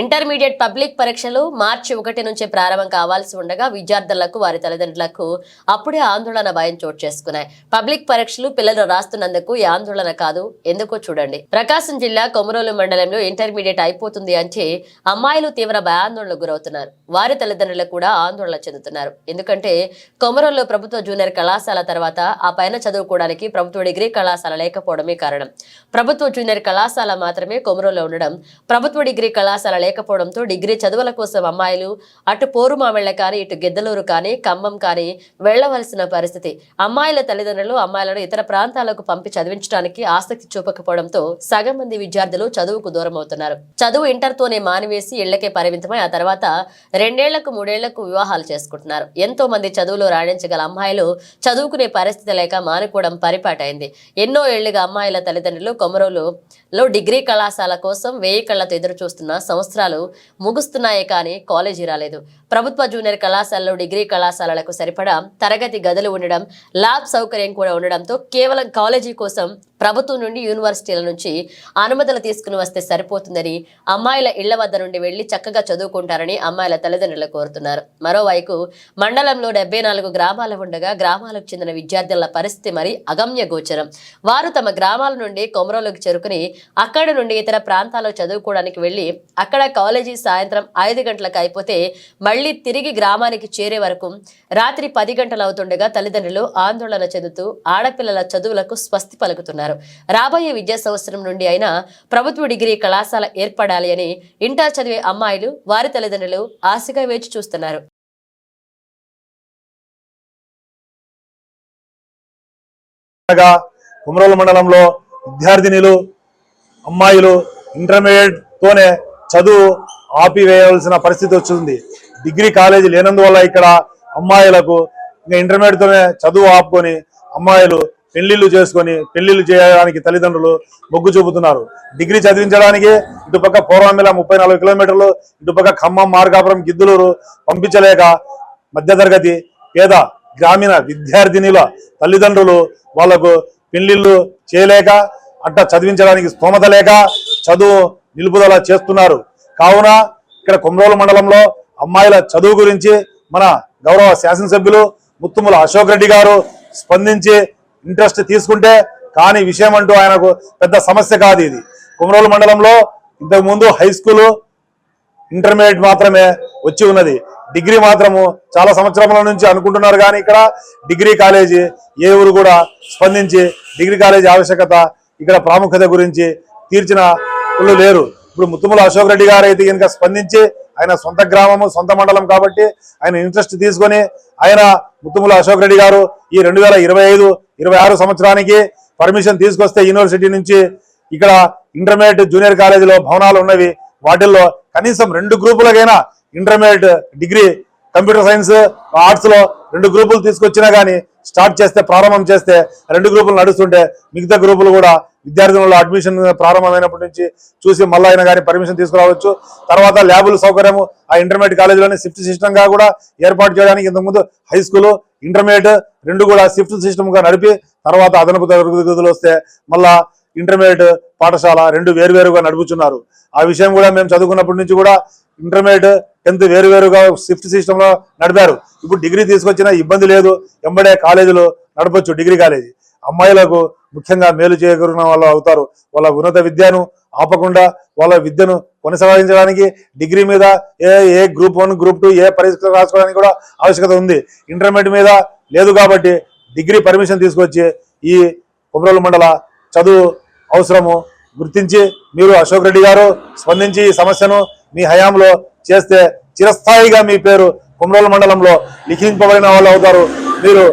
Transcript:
Intermediate public పరీక్షలు మార్చి ఒకటి నుంచి ప్రారంభం కావాల్సి ఉండగా విద్యార్థులకు వారి తల్లిదండ్రులకు అప్పుడే ఆందోళన భయం చోటు చేసుకున్నాయి. పబ్లిక్ పరీక్షలు పిల్లలు రాస్తున్నందుకు ఈ ఆందోళన కాదు ఎందుకో చూడండి. ప్రకాశం జిల్లా కొమరోలు మండలంలో ఇంటర్మీడియట్ అయిపోతుంది అంటే అమ్మాయిలు తీవ్ర భయాందోళనకు గురవుతున్నారు. వారి తల్లిదండ్రులు కూడా ఆందోళన చెందుతున్నారు. ఎందుకంటే కొమరోలు ప్రభుత్వ జూనియర్ కళాశాల తర్వాత ఆ పైన చదువుకోవడానికి ప్రభుత్వ డిగ్రీ కళాశాల లేకపోవడమే కారణం. ప్రభుత్వ జూనియర్ కళాశాల మాత్రమే కొమరోలో ఉండడం ప్రభుత్వ డిగ్రీ కళాశాల లేకపోవడంతో డిగ్రీ చదువుల కోసం అమ్మాయిలు అటు పోరుమామిళ్ళ కానీ ఇటు గిద్దలూరు కానీ ఖమ్మం కానీ వెళ్ళవలసిన పరిస్థితి. అమ్మాయిల తల్లిదండ్రులు అమ్మాయిలను ఇతర ప్రాంతాలకు పంపి చదివించడానికి ఆసక్తి చూపకపోవడంతో సగం మంది విద్యార్థులు చదువుకు దూరం అవుతున్నారు చదువు ఇంటర్తోనే మానివేసి ఇళ్ళకే పరిమితమై ఆ తర్వాత రెండేళ్ళకు మూడేళ్ళకు వివాహాలు చేసుకుంటున్నారు. ఎంతో మంది చదువులో రాణించగల అమ్మాయిలు చదువుకునే పరిస్థితి లేక మానుకోవడం పరిపాటైంది. ఎన్నో ఏళ్ళుగా అమ్మాయిల తల్లిదండ్రులు కొమరోలు లో డిగ్రీ కళాశాల కోసం వేయి కళ్ళతో ఎదురు చూస్తున్న సంవత్సరాలు ముగుస్తున్నాయే కానీ కాలేజీ రాలేదు. ప్రభుత్వ జూనియర్ కళాశాలలో డిగ్రీ కళాశాలలకు సరిపడా తరగతి గదులు ఉండడం ల్యాబ్ సౌకర్యం కూడా ఉండడంతో కేవలం కాలేజీ కోసం ప్రభుత్వం నుండి యూనివర్సిటీల నుంచి అనుమతులు తీసుకుని వస్తే సరిపోతుందని అమ్మాయిల ఇళ్ళ వద్ద నుండి వెళ్ళి చక్కగా చదువుకుంటారని అమ్మాయిల తల్లిదండ్రులు కోరుతున్నారు. మరోవైపు మండలంలో డెబ్బై నాలుగు గ్రామాలు ఉండగా గ్రామాలకు చెందిన విద్యార్థుల పరిస్థితి మరి అగమ్య గోచరం. వారు తమ గ్రామాల నుండి కొమరోలకు చేరుకుని అక్కడ నుండి ఇతర ప్రాంతాల్లో చదువుకోవడానికి వెళ్ళి అక్కడ కాలేజీ సాయంత్రం ఐదు గంటలకు అయిపోతే మళ్ళీ తిరిగి గ్రామానికి చేరే వరకు రాత్రి పది గంటలు అవుతుండగా తల్లిదండ్రులు ఆందోళన చెందుతూ ఆడపిల్లల చదువులకు స్వస్తి పలుకుతున్నారు. రాబోయే విద్యా సంవత్సరం నుండి అయినా ప్రభుత్వ డిగ్రీ కళాశాల ఏర్పడాలి అని ఇంటర్ చదివే అమ్మాయిలు వారి తల్లిదండ్రులు ఆశగా వేచి చూస్తున్నారు. కుమరోలు మండలంలో విద్యార్థినిలు అమ్మాయిలు ఇంటర్మీడియట్తోనే చదువు ఆపివేయవలసిన పరిస్థితి వచ్చింది. డిగ్రీ కాలేజీ లేనందువల్ల ఇక్కడ అమ్మాయిలకు ఇంకా ఇంటర్మీడియట్తోనే చదువు ఆపుకొని అమ్మాయిలు పెళ్ళిళ్ళు చేసుకొని పెళ్ళిళ్ళు చేయడానికి తల్లిదండ్రులు మొగ్గు చూపుతున్నారు. డిగ్రీ చదివించడానికి ఇటుపక్క పూర్వమిల ముప్పై నాలుగు కిలోమీటర్లు ఇటుపక్క ఖమ్మం మార్గాపురం గిద్దులూరు పంపించలేక మధ్యతరగతి పేద గ్రామీణ విద్యార్థినిల తల్లిదండ్రులు వాళ్ళకు పెళ్ళిళ్ళు చేయలేక అట్ట చదివించడానికి స్తోమత లేక చదువు నిలుపుదల చేస్తున్నారు. కావున ఇక్కడ కొమరోలు మండలంలో అమ్మాయిల చదువు గురించి మన గౌరవ శాసనసభ్యులు ముత్తుముల అశోక్ రెడ్డి గారు స్పందించి ఇంట్రెస్ట్ తీసుకుంటే కానీ విషయం అంటూ ఆయనకు పెద్ద సమస్య కాదు ఇది. కుమరోలు మండలంలో ఇంతకుముందు హై స్కూలు ఇంటర్మీడియట్ మాత్రమే వచ్చి ఉన్నది. డిగ్రీ మాత్రము చాలా సంవత్సరముల నుంచి అనుకుంటున్నారు కానీ ఇక్కడ డిగ్రీ కాలేజీ ఏ ఊరు కూడా స్పందించి డిగ్రీ కాలేజీ ఆవశ్యకత ఇక్కడ ప్రాముఖ్యత గురించి తీర్చిన వాళ్ళు లేరు. ఇప్పుడు ముత్తుముల అశోక్ రెడ్డి గారు అయితే కనుక స్పందించి ఆయన సొంత గ్రామము సొంత మండలం కాబట్టి ఆయన ఇంట్రెస్ట్ తీసుకొని ఆయన ముత్తుముల అశోక్ రెడ్డి గారు ఈ రెండు వేల ఇరవై ఐదు ఇరవై ఆరు సంవత్సరానికి పర్మిషన్ తీసుకొస్తే యూనివర్సిటీ నుంచి ఇక్కడ ఇంటర్మీడియట్ జూనియర్ కాలేజీలో భవనాలు ఉన్నవి. వాటిల్లో కనీసం రెండు గ్రూపులకైనా ఇంటర్మీడియట్ డిగ్రీ కంప్యూటర్ సైన్స్ ఆర్ట్స్లో రెండు గ్రూపులు తీసుకొచ్చినా కానీ స్టార్ట్ చేస్తే ప్రారంభం చేస్తే రెండు గ్రూపులు నడుస్తుంటే మిగతా గ్రూపులు కూడా విద్యార్థులలో అడ్మిషన్ ప్రారంభమైనప్పటి నుంచి చూసి మళ్ళీ అయినా కానీ పర్మిషన్ తీసుకురావచ్చు. తర్వాత ల్యాబుల సౌకర్యము ఆ ఇంటర్మీడియట్ కాలేజీలోనే షిఫ్ట్ సిస్టమ్గా కూడా ఏర్పాటు చేయడానికి ఇంతకుముందు హై స్కూల్ ఇంటర్మీడియట్ రెండు కూడా షిఫ్ట్ సిస్టమ్గా నడిపి తర్వాత అదనపు తరగతులు వస్తే మళ్ళా ఇంటర్మీడియట్ పాఠశాల రెండు వేరువేరుగా నడుపుచున్నారు. ఆ విషయం కూడా మేము చదువుకున్నప్పటి నుంచి కూడా ఇంటర్మీడియట్ టెన్త్ వేరువేరుగా షిఫ్ట్ సిస్టంలో నడిపారు. ఇప్పుడు డిగ్రీ తీసుకొచ్చిన ఇబ్బంది లేదు. ఎంబడే కాలేజీలో నడపచ్చు డిగ్రీ కాలేజీ. అమ్మాయిలకు ముఖ్యంగా మేలు చేయగలిగిన వాళ్ళు అవుతారు. వాళ్ళ ఉన్నత విద్యను ఆపకుండా వాళ్ళ విద్యను కొనసాగించడానికి డిగ్రీ మీద ఏ ఏ గ్రూప్ వన్ గ్రూప్ టూ ఏ పరీక్షలు రాసుకోవడానికి కూడా ఆవశ్యకత ఉంది. ఇంటర్మీడియట్ మీద లేదు కాబట్టి డిగ్రీ పర్మిషన్ తీసుకొచ్చి ఈ కొమరోలు మండల చదువు అవసరము గుర్తించి మీరు అశోక్ రెడ్డి గారు స్పందించి ఈ సమస్యను మీ హయాంలో చేస్తే చిరస్థాయిగా మీ పేరు కొమరోలు మండలంలో లిఖింపబడిన వాళ్ళు అవుతారు. మీరు